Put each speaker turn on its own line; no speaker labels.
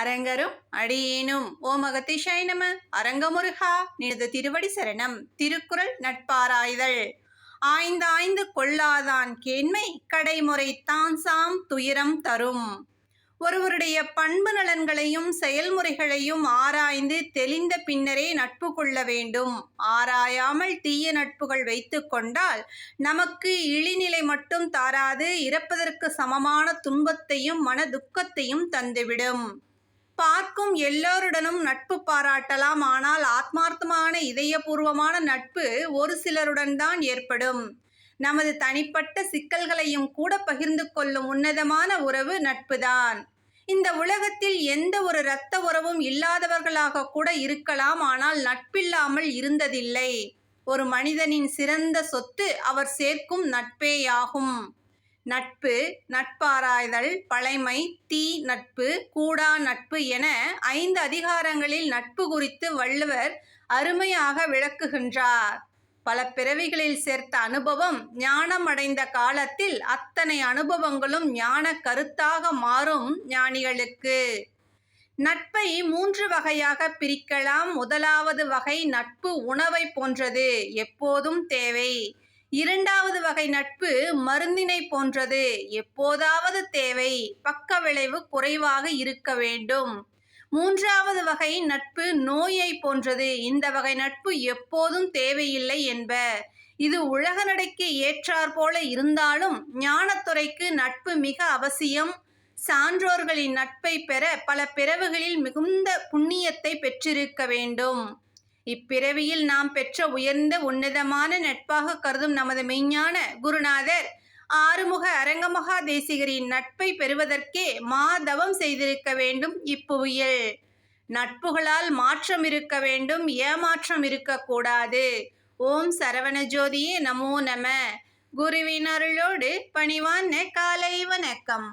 அரங்கரும் அடியேனும். ஓ அகத்திஷாய் நம. அரங்கமுருகா நினது திருவடி சரணம். திருக்குறள் நட்பாராய்தல். ஆய்ந்து ஆய்ந்து கொள்ளாதான் கேண்மை. கடைமுறை தான் சாம் துயரம் தரும். ஒருவருடைய பண்பு நலன்களையும் செயல்முறைகளையும் ஆராய்ந்து தெளிந்த பின்னரே நட்பு கொள்ள வேண்டும். ஆராயாமல் தீய நட்புகள் வைத்து கொண்டால் நமக்கு இழிநிலை மட்டும் தாராது இறப்பதற்கு சமமான துன்பத்தையும் மன துக்கத்தையும் தந்துவிடும். பார்க்கும் எல்லோருடனும் நட்பு பாராட்டலாம். ஆனால் ஆத்மார்த்தமான இதயபூர்வமான நட்பு ஒரு சிலருடன் தான் ஏற்படும். நமது தனிப்பட்ட சிக்கல்களையும் கூட பகிர்ந்து கொள்ளும் உன்னதமான உறவு நட்புதான். இந்த உலகத்தில் எந்த ஒரு இரத்த உறவும் இல்லாதவர்களாக கூட இருக்கலாம். ஆனால் நட்பில்லாமல் இருந்ததில்லை. ஒரு மனிதனின் சிறந்த சொத்து அவர் சேர்க்கும் நட்பேயாகும். நட்பு நட்பாராய்தல் பழைமை தீ நட்பு கூடா நட்பு என ஐந்து அதிகாரங்களில் நட்பு குறித்து வள்ளுவர் அருமையாக விளக்குகின்றார். பல பிறவிகளில் சேர்த்த அனுபவம் ஞானம் அடைந்த காலத்தில் அத்தனை அனுபவங்களும் ஞான கருத்தாக மாறும் ஞானிகளுக்கு. நட்பை மூன்று வகையாக பிரிக்கலாம். முதலாவது வகை நட்பு உணவை போன்றது. எப்போதும் தேவை. இரண்டாவது வகை நட்பு மருந்தினை போன்றது. எப்போதாவது தேவை பக்க விளைவு குறைவாக இருக்க வேண்டும். மூன்றாவது வகை நட்பு நோயை போன்றது. இந்த வகை நட்பு எப்போதும் தேவையில்லை என்ப. இது உலக நடைக்கு ஏற்றாற் போல இருந்தாலும் ஞானத்துறைக்கு நட்பு மிக அவசியம். சான்றோர்களின் நட்பை பெற பல பிறவுகளில் மிகுந்த புண்ணியத்தை பெற்றிருக்க வேண்டும். இப்பிறவியில் நாம் பெற்ற உயர்ந்த உன்னதமான நட்பாக கருதும் நமது மெய்ஞான குருநாதர் ஆறுமுக அரங்கமகா தேசிகரின் நட்பை பெறுவதற்கே மாதவம் செய்திருக்க வேண்டும் இப்புவியல். நட்புகளால் மாற்றம் இருக்க வேண்டும் ஏமாற்றம் இருக்கக்கூடாது ஓம் சரவணஜோதியே நமோ நம. குருவின் அருளோடு பணிவான காலை வணக்கம்.